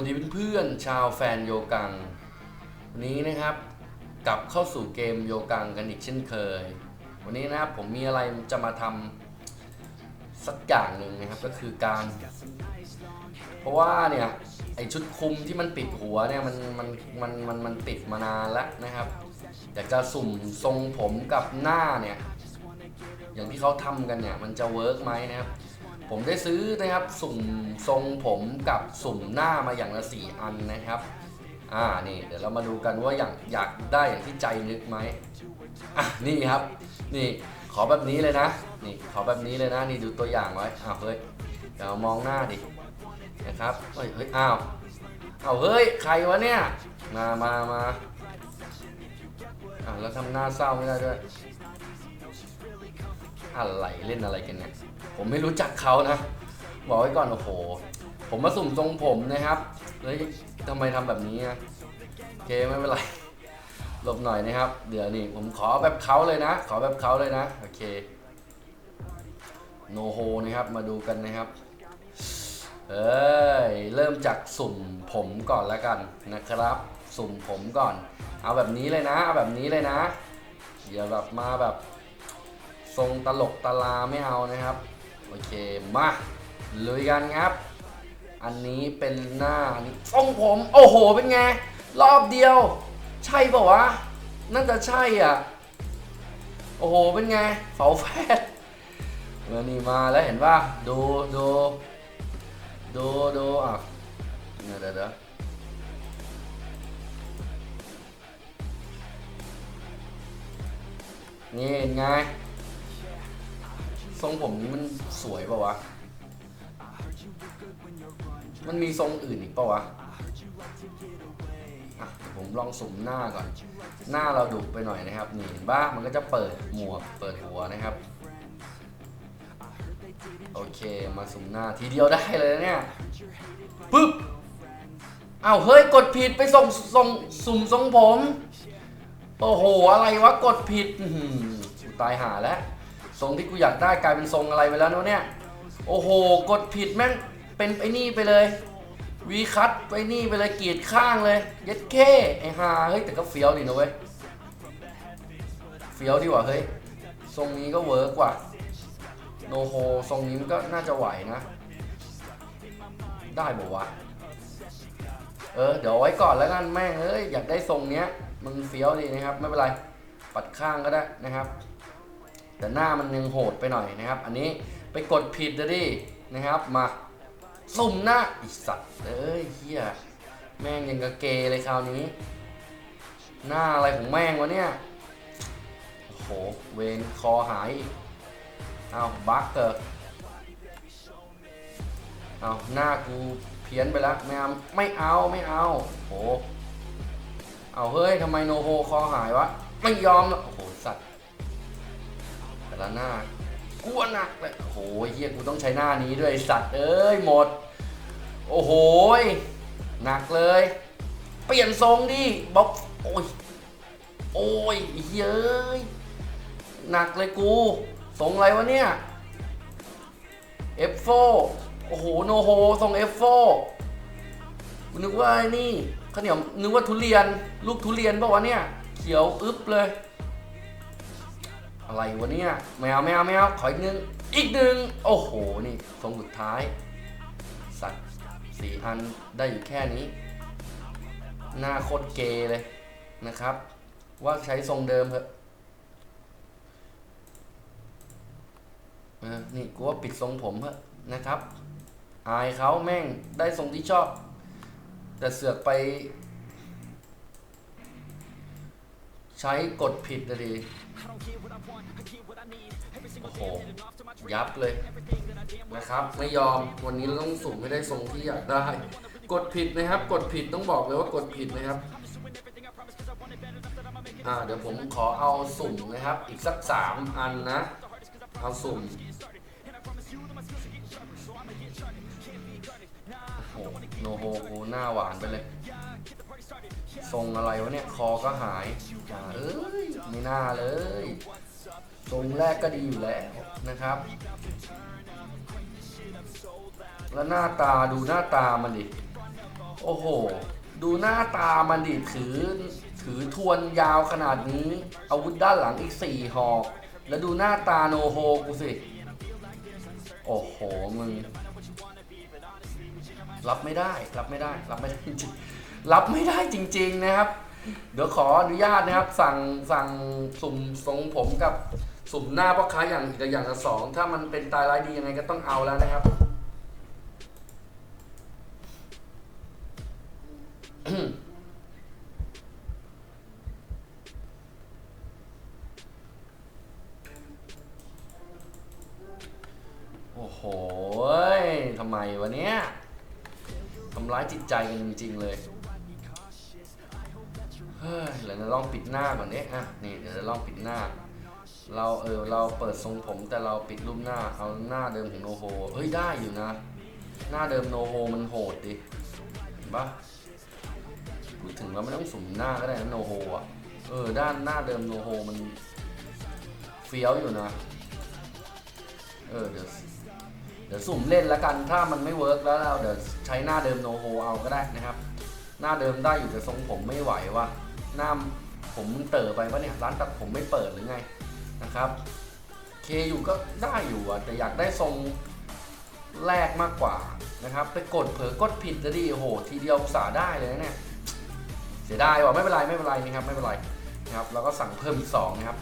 วัสดีเพื่อนๆชาวแฟนโยกัง วันนี้นะครับกลับเข้าสู่เกมโยกังกันอีกเช่นเคย วันนี้นะครับผมมีอะไรจะมาทำสักอย่างหนึ่งนะครับก็คือการ เพราะว่าเนี่ยไอชุดคุมที่มันปิดหัวเนี่ยมันมันมันมันมันติดมานานแล้วนะครับอยากจะสุ่มทรงผมกับหน้าเนี่ยอย่างที่เขาทำกันเนี่ยมันจะเวิร์กไหมนะครับ ผมได้ซื้อนะครับสุ่มทรงผมกับสุ่มหน้ามาอย่างละสี่อันนะครับอ่านี่เดี๋ยวเรามาดูกันว่าอยากอยากได้อย่างที่ใจนึกไหมอะนี่ครับ นี่ขอแบบนี้เลยนะ นี่ขอแบบนี้เลยนะนี่ดูตัวอย่างไว้อ้าวเฮ้ยเดี๋ยวมองหน้าดินะครับเฮ้ยเฮ้ยอ้าวอ้าวเฮ้ยใครวะเนี่ยมามามาอะแล้วทำหน้าเศร้าไม่ได้ด้วย อะไรเล่นอะไรกันเนี่ย ผมไม่รู้จักเขานะ บอกไว้ก่อนโอ้โห ผมมาสุ่มทรงผมนะครับเฮ้ยทำไมทำแบบนี้อะโอเคไม่เป็นไรหลบหน่อยนะครับ เดี๋ยวนี่ผมขอแบบเขาเลยนะ ขอแบบเขาเลยนะ โอเคโนโฮนะครับ มาดูกันนะครับ เอ้ย เริ่มจากสุ่มผมก่อนแล้วกันนะครับ สุ่มผมก่อน เอาแบบนี้เลยนะ เอาแบบนี้เลยนะอย่าแบบมาแบบ ทรงตลกตลาไม่เอานะครับ โอเค มาลุยกันครับ อันนี้เป็นหน้าอันนี้ทรงผม โอ้โห เป็นไง รอบเดียว ใช่ป่าวะ น่าจะใช่อะ โอ้โห เป็นไงเฝาแฟดเมื่อนี่มาแล้วเห็นป่ะดูดูดูดูอะเดี๋ยเดี๋ยวเดี๋ยวนี่เห็นไง ทรงผมนี้มันสวยป่าวะ มันมีทรงอื่นอีกป่าวะอะผมลองสุ่มหน้าก่อน หน้าเราดุไปหน่อยนะครับนี่เห็นปะมันก็จะเปิดหมวกเปิดหัวนะครับ โอเคมาสุ่มหน้าทีเดียวได้เลยเนี่ยปึ๊บอ้าวเฮ้ยกดผิดไปส่งส่งสุ่มทรงผม โอ้โห อะไรวะ กดผิดตายหาแล้ว ทรงที่กูอยากได้กลายเป็นทรงอะไรไปแล้วเนอะเนี่ย โอ้โห กดผิดแม่งเป็นไอ้นี่ไปเลย วีคัตไปนี่ไปเลยกรีดข้างเลย เย็ดเคไอ้ห่าเฮ้ยแต่ก็เฟี้ยวดีนะเว้ย เฟี้ยวดีกว่าเฮ้ย ทรงนี้ก็เวิร์กว่ะโนโฮทรงนี้มันก็น่าจะไหวนะ ได้บอกว่าวะเออ เดี๋ยวไว้ก่อนแล้วกันแม่งเอ้ยอยากได้ทรงเนี้ย มึงเฟี้ยวดีนะครับ ไม่เป็นไร ปัดข้างก็ได้นะครับ แต่หน้ามันยังโหดไปหน่อยนะครับ อันนี้ไปกดผิดนะดินะครับมาสุ่มหน้าอีสัตว์เอ้ยเฮียแม่งยังกะเกเลยคราวนี้ หน้าอะไรของแม่งวะเนี่ยโอ้โหเวนคอหายอีกเอาบักเกอร์เอาหน้ากูเพี้ยนไปแล้วไม่เอาไม่เอาไม่เอาโอ้โหเอาเฮ้ยทำไมโนโฮคอหายวะไม่ยอมโอ้โห ละหน้ากลัวหนักเลยโอ้โหเฮียกูต้องใช้หน้านี้ด้วยสัตว์เอ้ยหมด โอ้โหยหนักเลย เปลี่ยนทรงดิบอบโอ้ยโอ้ยเฮ้ยเอ้ยหนักเลยกูทรงอะไรวะเนี่ย F4 โอ้โหโนโฮทรง F4 กูนึกว่านี่ข้าวเหนียวนึกว่าทุเรียน ลูกทุเรียนป่าวะเนี่ย เขียวอึ๊บเลย อะไรวะเนี่ยแมวแมวแมวขออีกหนึ่งอีกหนึ่งโอ้โห นี่ทรงสุดท้าย สัตว์สี่อันได้อยู่แค่นี้ หน้าโคตรเกเลยนะครับ ว่าใช้ทรงเดิมเถอะเออนี่กูว่าปิดทรงผมเถอะนะครับ อายเขาแม่งได้ทรงที่ชอบ แต่เสือกไป ใช้กดผิดนะดี โอ้โหยับเลยนะครับ ไม่ยอมวันนี้เราต้องสุ่มให้ได้ทรงที่อยากได้ กดผิดนะครับ กดผิดต้องบอกเลยว่ากดผิดนะครับอ่าเดี๋ยวผมขอเอาสุ่มนะครับ อีกสักสามอันนะ เอาสุ่มโอ้โหโนโฮหน้าหวานไปเลย ทรงอะไรวะเนี่ย คอก็หายอย่าเอ้ยไม่น่าเลย ทรงแรกก็ดีอยู่แล้วนะครับ แล้วหน้าตาดูหน้าตามันดิ โอ้โห ดูหน้าตามันดิถือ ถือทวนยาวขนาดนี้ อาวุธด้านหลังอีกสี่หอกแล้วดูหน้าตาโนโฮกูสิ โอ้โหมึง รับไม่ได้ รับไม่ได้ รับไม่ได้จริง รับไม่ได้จริง ๆนะครับ เดี๋ยวขออนุญาตนะครับ สั่งสั่งสุ่มทรงผมกับสุ่มหน้าพ่อค้าอย่างอีกอย่างละสองถ้ามันเป็นตายร้ายดียังไงก็ต้องเอาแล้วนะครับโอ้โหทำไมวะเนี้ยทำร้ายจิตใจกันจริง ๆ เลย เฮ้ยเดี๋ยวเราลองปิดหน้าก่อนเนี้ยอะนี่เดี๋ยวเราลองปิดหน้า เราเออเราเปิดทรงผมแต่เราปิดรูปหน้าเอาหน้าเดิมของโนโฮเฮ้ยได้อยู่นะ หน้าเดิมโนโฮมันโหดดิเห็นปะพูดถึงเราไม่ต้องสุ่มหน้าก็ได้นะโนโฮอะเออด้านหน้าเดิมโนโฮมันเฟี้ยวอยู่นะ เออเดี๋ยวเดี๋ยวสุ่มเล่นแล้วกันถ้ามันไม่เวิร์กแล้วเราเดี๋ยวใช้หน้าเดิมโนโฮเอาก็ได้นะครับ หน้าเดิมได้อยู่แต่ทรงผมไม่ไหวว่ะ หน้าผมมึงเต๋อไปปะเนี่ยร้านตัดผมไม่เปิดหรือไงนะครับเคอยู่ก็ได้อยู่อะแต่อยากได้ทรงแรกมากกว่านะครับ ไปกดเผลอกดผิดจะดีโอ้โหทีเดียวสาได้เลยเนี่ยเสียดายว่ะไม่เป็นไรไม่เป็นไรนะครับไม่เป็นไรนะครับแล้วก็สั่งเพิ่มอีกสองนะครับ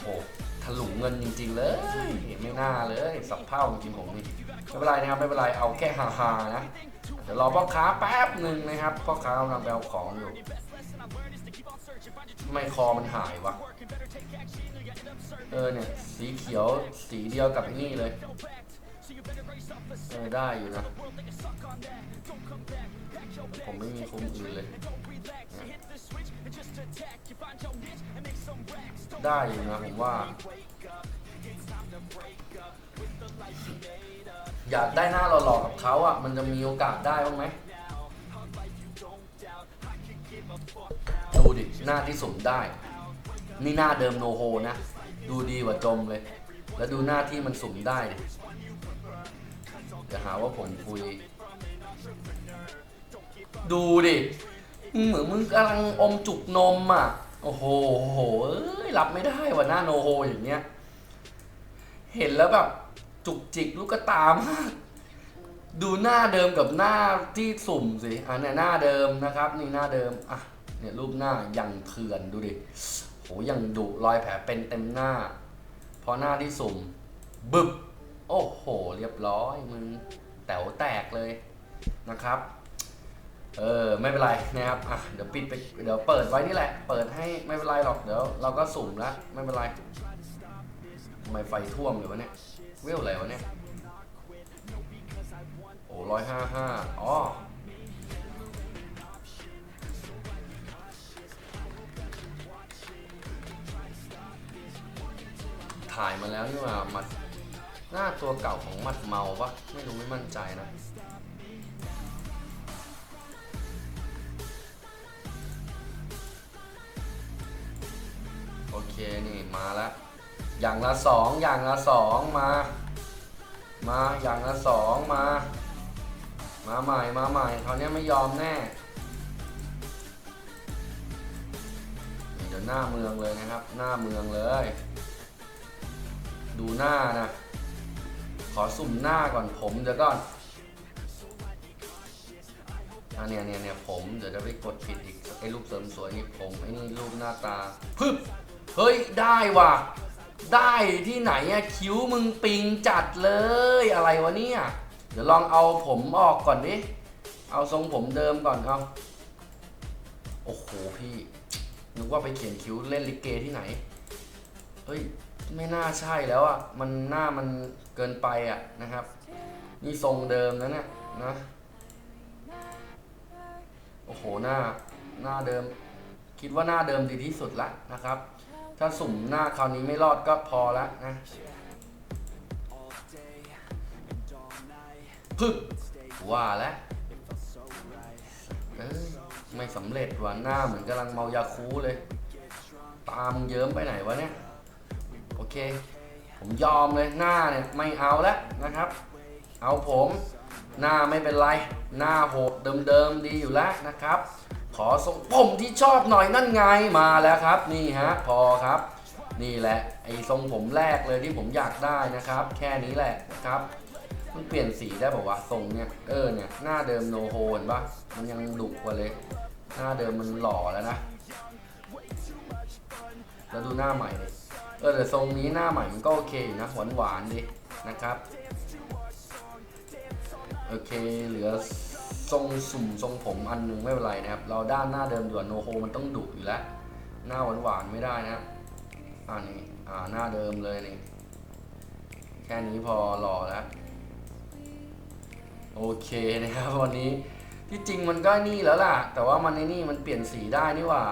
โอ้ถลุงเงินจริง ๆ เลยไม่น่าเลยสับเผ่าจริงๆผมนี่ไม่เป็นไรนะครับไม่เป็นไรเอาแค่ฮาๆนะเดี๋ยวรอพ่อค้าแป๊บหนึ่งนะครับพ่อค้ากำลังไปเอาของอยู่ ทำไม่คอมันหายวะ เออเนี่ย สีเขียวสีเดียวกับไอ้นี่เลย เออได้อยู่นะ ผมไม่มีคุมอื่นเลย ได้อยู่นะผมว่า อยากได้หน้าหล่อๆกับเขาอะ มันจะมีโอกาสได้บ้างไหม ดูดิ หน้าที่สมได้ นี่หน้าเดิมโนโฮนะ ดูดีกว่าจมเลย แล้วดูหน้าที่มันสุ่มได้จะหาว่าผมคุย ดูดิ เหมือนมึงกำลังอมจุกนมอะ โอ้โหโอ้โหเอ้ยรับไม่ได้ว่ะหน้าโนโฮอย่างเงี้ย เห็นแล้วแบบ จุกจิกลูกตามากดูหน้าเดิมกับหน้าที่สุ่มสิ อันนี้หน้าเดิมนะครับ นี่หน้าเดิม อะ เนี่ยรูปหน้ายังเถื่อนดูดิโหยังดุรอยแผลเป็นเต็มหน้า พอหน้าที่สุ่ม บึบ โอ้โห เรียบร้อยมึงแต๋วแตกเลยนะครับ เออไม่เป็นไรนะครับอะเดี๋ยวปิดไปเดี๋ยวเปิดไว้นี่แหละ เปิดให้ไม่เป็นไรหรอกเดี๋ยวเราก็สุ่มแล้วไม่เป็นไรทำไมไฟท่วมเลยวะเนี่ยเวลอะไรวะเนี่ยโอ้ร้อยห้าห้าอ๋อ ถ่ายมาแล้วนี่ว่ามัดหน้าตัวเก่าของมัดเมาปะไม่รู้ไม่มั่นใจนะโอเคนี่มาแล้วอย่างละสองอย่างละสองมา มาอย่างละสองมา มาใหม่มาใหม่คราวนี้ไม่ยอมแน่เดี๋ยวหน้าเมืองเลยนะครับ หน้าเมืองเลย ดูหน้านะ ขอสุ่มหน้าก่อนผมเดี๋ยวก่อนอะเนี่ยเนี่ยเนี่ยผมเดี๋ยวจะไปกดผิดอีกไอ้รูปเสริมสวยนี่ผมไอ้นี่รูปหน้าตาพึบเฮ้ยได้ว่ะ ได้ที่ไหนอะคิ้วมึงปิงจัดเลยอะไรวะเนี่ยเดี๋ยวลองเอาผมออกก่อนดิเอาทรงผมเดิมก่อนเอาโอ้โหพี่นึกว่าไปเขียนคิ้วเล่นลิเกที่ไหนเฮ้ย ไม่น่าใช่แล้วอะมันหน้ามันเกินไปอะนะครับ นี่ทรงเดิมนะเนี่ยนะ โอ้โหหน้าหน้าเดิม คิดว่าหน้าเดิมดีที่สุดละนะครับ ถ้าสุ่มหน้าคราวนี้ไม่รอดก็พอล้วนะพึกว่าแล้วเอ้ยไม่สำเร็จว่ะหน้าเหมือนกำลังเมายาคูเลย ตามเยิ้มไปไหนวะเนี่ย โอเค ผมยอมเลยหน้าเนี่ยไม่เอาแล้วนะครับ เอาผมหน้าไม่เป็นไร หน้าโหดเดิมๆดีอยู่แล้วนะครับ ขอทรงผมที่ชอบหน่อยนั่นไงมาแล้วครับ นี่ฮะพอครับ นี่แหละไอ้ทรงผมแรกเลยที่ผมอยากได้นะครับ แค่นี้แหละนะครับมันเปลี่ยนสีได้ป่าวะทรงเนี่ยเออเนี่ยหน้าเดิมโนโฮนปะมันยังดุกว่าเลย หน้าเดิมมันหล่อแล้วนะ แล้วดูหน้าใหม่เลย เออแต่ทรงนี้หน้าใหม่มันก็โอเคนะหวานหวานดีนะครับโอเคเหลือทรงสุ่มทรงผมอันหนึงไม่เป็นไรนะครับ เราด้านหน้าเดิมด่วนโนโฮมันต้องดุอยู่แล้ว หน้าหวานหวานไม่ได้นะอ่านี่อ่าหน้าเดิมเลยนี่แค่นี้พอหล่อแล้วโอเคนะครับวันนี้ที่จริงมันก็นี่แล้วล่ะ แต่ว่ามันในนี่มันเปลี่ยนสีได้นี่ว่า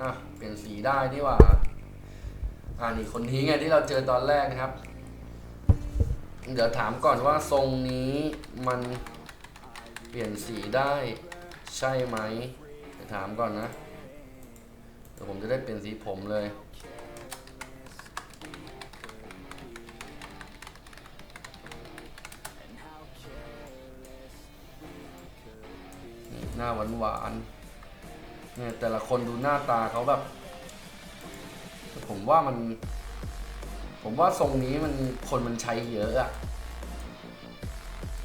อะเปลี่ยนสีได้นี่ว่า อ่านี่คนนี้ไงที่เราเจอตอนแรกนะครับ เดี๋ยวถามก่อนว่าทรงนี้มันเปลี่ยนสีได้ใช่ไหมเดี๋ยวถามก่อนนะเดี๋ยวผมจะได้เปลี่ยนสีผมเลย หน้าหวานหวานๆเนี่ยแต่ละคนดูหน้าตาเขาแบบ ผมว่ามัน ผมว่าทรงนี้มันคนมันใช้เยอะอะ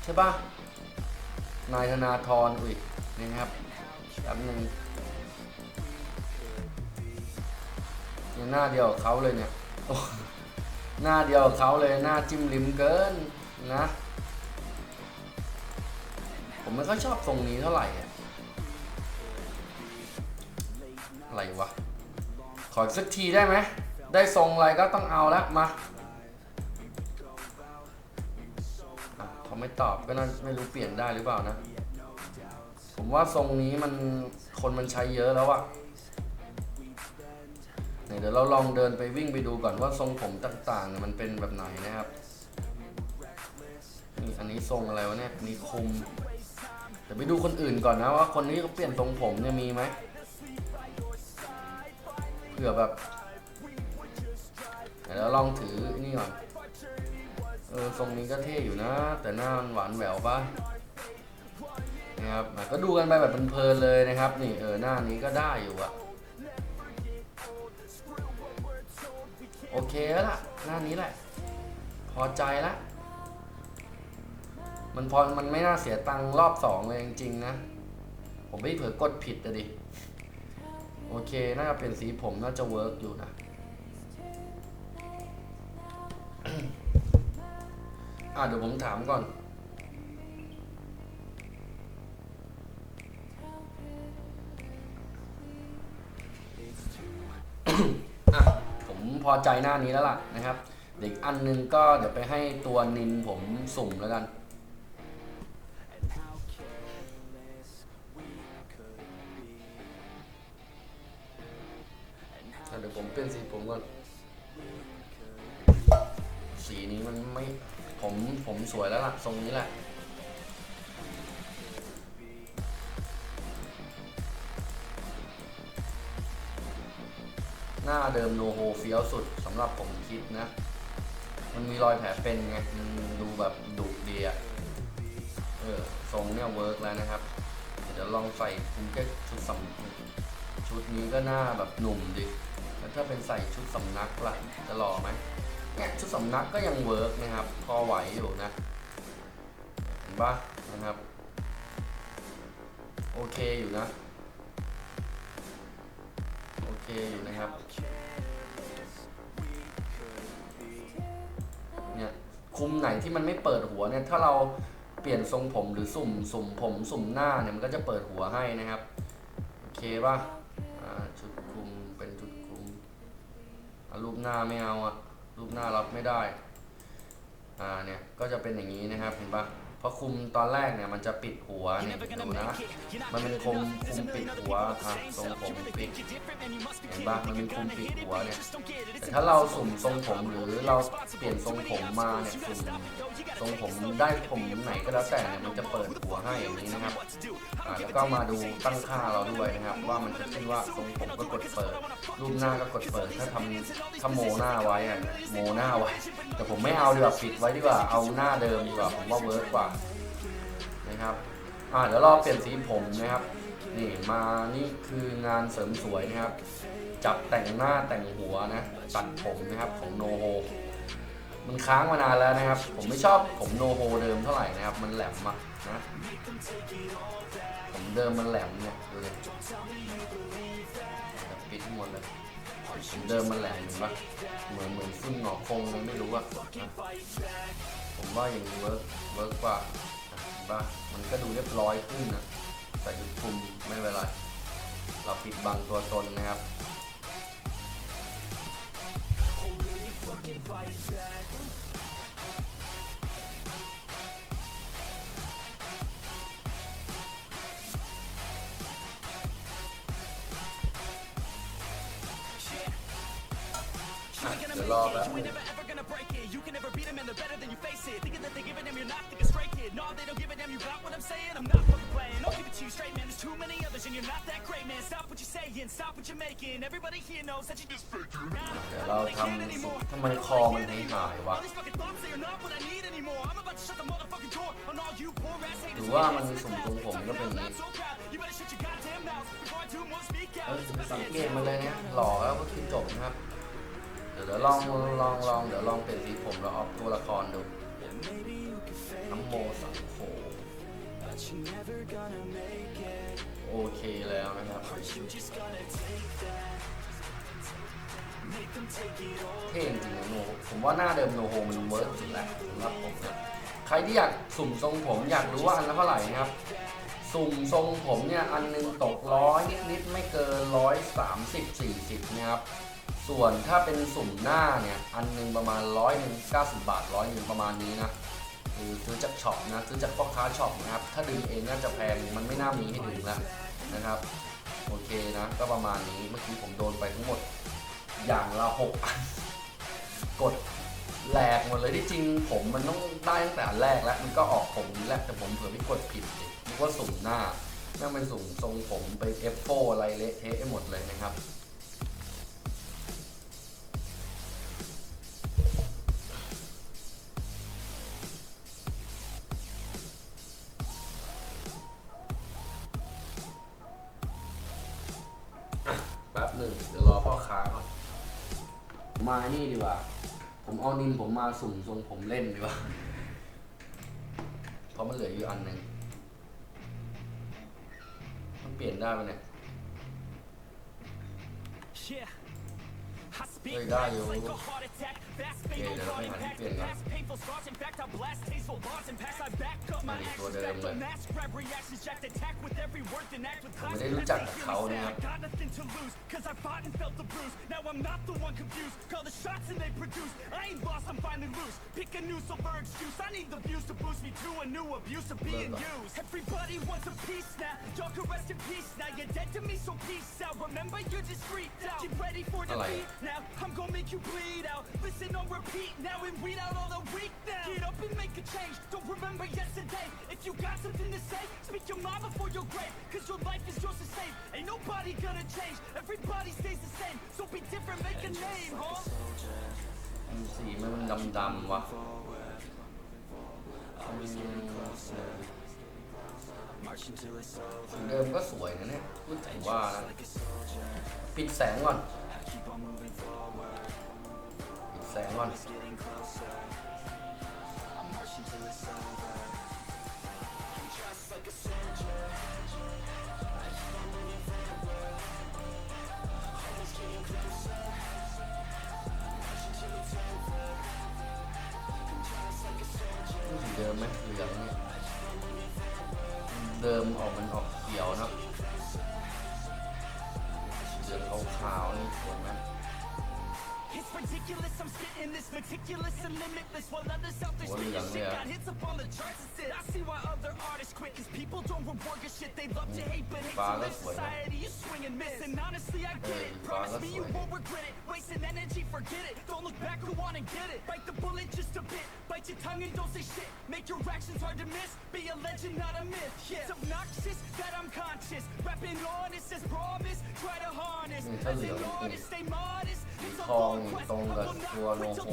ใช่ปะนายธนาธรอุ้ยนะครับแป๊บนึงยังหน้าเดียวเขาเลยเนี่ยหน้าเดียวเขาเลยหน้าจิ้มลิ้มเกินนะ ผมไม่ค่อยชอบทรงนี้เท่าไหร่อะ ขอสักทีได้ไหม ได้ทรงอะไรก็ต้องเอาละมาอะเขาไม่ตอบก็น่าไม่รู้เปลี่ยนได้หรือเปล่านะ ผมว่าทรงนี้มันคนมันใช้เยอะแล้วอะเนี่ยเดี๋ยวเราลองเดินไปวิ่งไปดูก่อนว่าทรงผมต่างๆ มันเป็นแบบไหนนะครับนี่อันนี้ทรงอะไรวะเนี่ยมีคุมเดี๋ยวไปดูคนอื่นก่อนนะว่าคนนี้เขาเปลี่ยนทรงผมเนี่ยมีไหม ผื่อแบบเดี๋ยวลองถือนี่ก่อน เออทรงนี้ก็เท่อยู่นะ แต่หน้ามันหวานแหววปะนะครับก็ดูกันไปแบบเพลินเลยนะครับ นี่เออหน้านี้ก็ได้อยู่อะโอเคแล้วล่ะ หน้านี้แหละ พอใจแล้วมันพอมันไม่น่าเสียตังค์รอบสองเลยจริงๆนะ ผมไม่เผลอกดผิดอะดิ โอเค น่าจะเป็นสีผมน่าจะเวิร์กอยู่นะอะเดี๋ยวผมถามก่อน อะ ผมพอใจหน้านี้แล้วล่ะนะครับ เด็กอันหนึงก็เดี๋ยวไปให้ตัวนินผมสุ่มแล้วกัน ผมเปลี่ยนสีผมก่อน สีนี้มันไม่ผมผมสวยแล้วล่ะ ทรงนี้แหละหน้าเดิมโนโฮเฟี้ยวสุดสำหรับผมคิดนะ มันมีรอยแผลเป็นไงนดูแบบดุดีอะเออทรงเนี่ยเวิร์กแล้วนะครับ เดี๋ยวลองใส่คุณแค่ชุดสำชุดนี้ก็หน้าแบบหนุ่มดิ ถ้าเป็นใส่ชุดสำนักล่ะจะหล่อไหมเนี่ยชุดสำนักก็ยังเวิร์กนะครับ พอไหวอยู่นะเห็นปะนะครับ โอเคอยู่นะ โอเคอยู่นะครับ เนี่ยคุมไหนที่มันไม่เปิดหัวเนี่ย ถ้าเราเปลี่ยนทรงผมหรือสุ่มสุ่มผม สุ่มหน้าเนี่ยมันก็จะเปิดหัวให้นะครับ โอเคป่ะ รูปหน้าไม่เอาอะรูปหน้ารับไม่ได้ อ่าเนี่ย ก็จะเป็นอย่างนี้นะครับเห็นปะ พราะคุมตอนแรกเนี่ยมันจะปิดหัวเนี่ยดูนะ มันเป็นคุมคุมปิดหัวอะทรงผมปิดเห็นปะมันเป็นคุมปิดหัวเนี่ยแต่ถ้าเราสุ่มทรงผมหรือเราเปลี่ยนทรงผมมาเนี่ยสุ่มทรงผมได้ผมไหนก็แล้วแต่เนี่ยมันจะเปิดหัวให้อย่างนี้นะครับอ่าแล้วก็มาดูตั้งค่าเราด้วยนะครับ ว่ามันจะขึ้นว่าทรงผมก็กดเปิด รูปหน้าก็กดเปิด ถ้าทำถ้าโมหน้าไว้อะโมหน้าไว้ แต่ผมไม่เอาดีกว่าปิดไว้ดีกว่าเอาหน้าเดิมดีกว่าผมว่าเวิร์กกว่า นะครับอ่าเดี๋ยวรอเปลี่ยนสีผมนะครับ นี่มานี่คืองานเสริมสวยนะครับ จับแต่งหน้าแต่งหัวนะตัดผมนะครับของโนโฮมันค้างมานานแล้วนะครับ ผมไม่ชอบผมโนโฮเดิมเท่าไหร่นะครับ มันแหลมอะนะผมเดิมมันแหลมเนี่ยดูเลยปิดหมดเลยผมเดิมมันแหลมเห็นปะเหมือนเหมือนฟุ้นหงอกคงเลยไม่รู้อะผมว่าอย่างนี้เวิร์กเวิร์กกว่า ปะมันก็ดูเรียบร้อยขึ้นอะแต่จุดคุมไม่เป็นไร เราปิดบังตัวตนนะครับอะเดี๋ยวรอแป๊บ นึง never ever gonna break it. You can never beat them and they're better than you face it. Thinking that they give it them, you're not thinking straight kid. No, they don't give it them, you got what I'm saying? I'm not fucking playing. I'll give it to you straight, man. There's too many others and you're not that great, man. Stop what you're saying, stop what you're making. Everybody here knows that you just faking. เดี๋ยวเราทำสุดทำไมคอมันหายหายวะ All these fucking thoughts, they are not what I need anymore. I'm about to shut the motherfucking door on all you poor ass ห haters. รือว่ามันสุ่มตรงผมก็เป็นอย่างนี้ I'm so proud. You better shut your goddamn mouth before I do more speak เอ out. อจะไปสังเกตมันเลยเนี่ยหล่อแล้วก็คือจบนะครับ เดี๋ยวเดี๋ยวลองลองลองเดี๋ยวลองเปลี่ยนสีผมแล้วออกตัวละครดู น้ำโมสังโฆโอเคแล้วนะครับ เท่จริงนะโนผมว่าหน้าเดิมโนโฮมันเวิร์กสุดแล้วสำหรับผมนะใครที่อยากสุ่มทรงผมอยากรู้ว่าอันละเท่าไหร่นะครับ สุ่มทรงผมเนี่ยอันหนึงตกร้อยนิดๆไม่เกินร้อยสามสิบสี่สิบนะครับ ส่วนถ้าเป็นสุ่มหน้าเนี่ย อันหนึ่งประมาณร้อยหนึ่งเก้าสิบบาทร้อยหนึ่งประมาณนี้นะคือซื้อจากช็อปนะซื้อจากพ่อค้าช็อปนะครับ ถ้าดึงเองน่าจะแพงมันไม่น่ามีให้ดึงแล้วนะครับ โอเคนะ ก็ประมาณนี้เมื่อกี้ผมโดนไปทั้งหมดอย่างละหกอันกดแหลกหมดเลยที่จริงผมมันต้องได้ตั้งแต่แรกแล้ว มันก็ออกผมนี้แหละแต่ผมเผื่อไม่กดผิดนึกว่าสุ่มหน้านั่งเป็นสุ่มทรงผมไปเอฟโฟอะไรเละเทะหมดเลยนะครับ นินผมมาสุ่มทรงผมเล่นดีกว่าเพราะมันเหลืออยู่อันหนึ่งมันเปลี่ยนได้ปะเนี่ย Yeah. I speak Hey, dah, yo. like a heart attack. Fast, Okay, fatal, dah, thought dah, impact. dah, dah. Past painful scars. In fact, I blast tasteful bars and pass. I back up my Mali, actions. gua dah Back the mulai. mask, grab reactions, jacked attack with every word, then act withผม class. ไม่ได้รู้จักกับเขานะค I รั บ got nothing to lose, cause I fought and felt the bruise. Now I'm not the one confused. Call the shots and they produce. I ain't lost, I'm finally loose. Pick a new silver excuse. I need the views to boost me to a new abuse of being Look. used. Everybody wants a piece now. Y'all can rest in peace now. You're dead to me, so peace out. Remember, you're just freaked out. Get ready for I like defeat now. I'm gonna make you bleed out. Listen on repeat now and weed out all the weak now. Get up and make a change. Don't remember yesterday. If you got something to say, speak your mind before your grave. Cause your life is yours to save. Ain't nobody gonna change. Everybody stays the same. So be different, make a name, huh? สีมันดำๆวะสีเดิมก็สวยนะเนี่ยพูดถึงว่านะปิดแสงก่อนปิด แสงก่อนเดิมไหมเหลืองเนี่ยเดิมออกมันออกเขียวเนะเหลืองขาวๆนี่ ridiculous, I'm spitting endless, meticulous and limitless. While others out there speaking shit got hits up on the charts and said, I see why other artists quit. Cause people don't reward your shit. They love to hate, but hate to live. Society, you swing and miss. And honestly, I get it. Promise me you won't regret it. Wasting energy, forget it. Don't look back, who want and get it. Bite the bullet just a bit. Bite your tongue and don't say shit. Make your actions hard to miss. Be a legend, not a myth. Yeah. It's obnoxious that I'm conscious. Rapping honest as promise. Try to harness. As an artist, stay modest. It's a long quest. I will not quit till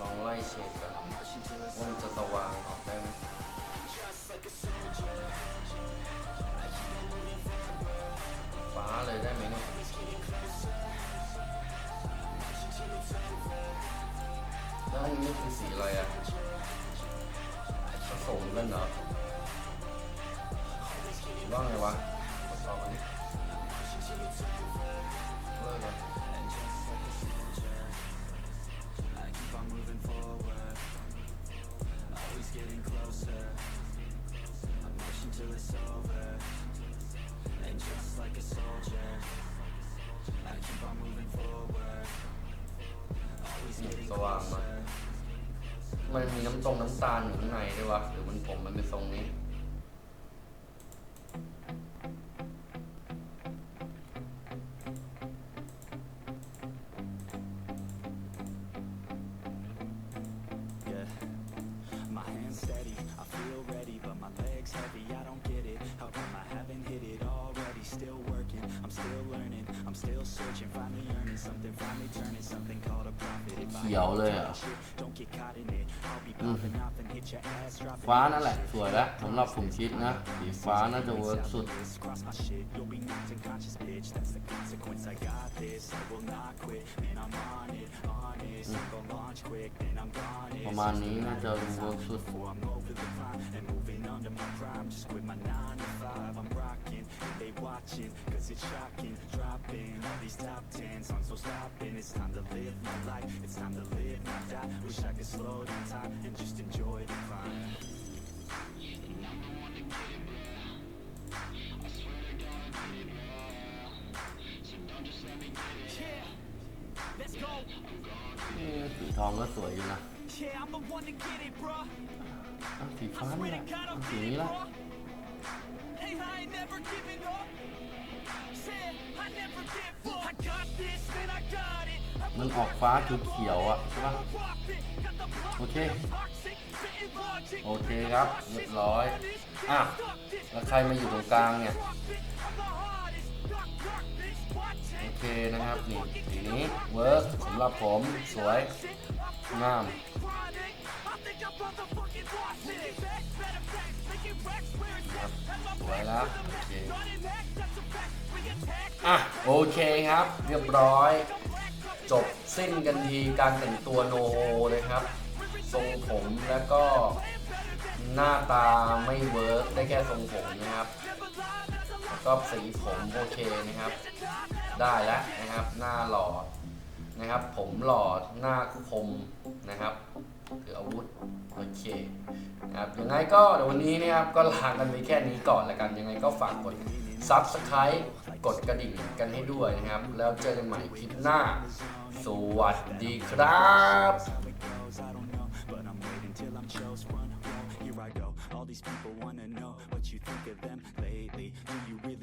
ลองไล่เฉดกันว่ามันจะสว่างออกได้ไหมฟ้าเลยได้ไหมเนี่ยแล้วอันนี้คือสีอะไรอะผสมกันเหรอว่าไงวะ มันมีน้ำตรงน้ำตาลอยู่ข้างในด้วยวะหรือมันผมมันเป็นทรงนี้ Yeah. My hands steady, I feel ready, but my legs heavy. I don't get it. How come I haven't hit it already? Still working, I'm still learning, I'm still searching, finally earning something, finally turning something called a profit. If I เขียวเลยอะ shit, don't get caught in it. ฟ้านั่นแหละ สวยแล้วสำหรับผมคิดนะ สีฟ้าน่าจะเวิร์กสุด ประมาณนี้น่าจะเวิร์กสุด they watching, cause it's shocking. Dropping all these top 10 songs, so stopping. It's time to live my life, it's time to live, not die. Wish I could slow down time and just enjoy the climb. Yeah. Let's go. นี่สีทองก็สวยอยู่นะ Yeah, I'm the one to get it, bruh. อ้าวสี I ฟ้า swear นี่แห to ละ God, อ้าว I'm สี getting นี้ it, ละ bruh. Hey, I ain't never giving up. Said I never give up. I got this, man, I got it. I มันออกฟ้าเขียวๆอะใช่ปะ rock it. Got the block โอเค toxic, spitting logic. โอเคครับเรียบร้อย อะ แล้วใครมาอยู่ตรงกลางเนี่ย Rock it. I'm the hardest. Rock, rock this. Watch โอ it. เคนะครับนี่สีนี้เวิร์กสำหรับผมสวยงาม สวยแล้วโอเคอะโอเคครับ เรียบร้อย จบสิ้นกันทีการแต่งตัวโนโฮนะครับ ทรงผมแล้วก็หน้าตาไม่เวิร์กได้แค่ทรงผมนะครับแล้วก็สีผมโอเคนะครับ ได้แล้วนะครับ หน้าหล่อนะครับ ผมหล่อหน้าคมนะครับ หรืออาวุธโอเคนะครับยังไงก็เดี๋ยววันนี้นะครับก็ลากันไปแค่นี้ก่อนละกัน ยังไงก็ฝากกดซับสไคร b ์กดกระดิ่งกันให้ด้วยนะครับ แล้วเจอกันใหม่คลิปหน้า สวัสดีครับ All these people wanna know what you think of them lately. Do you really?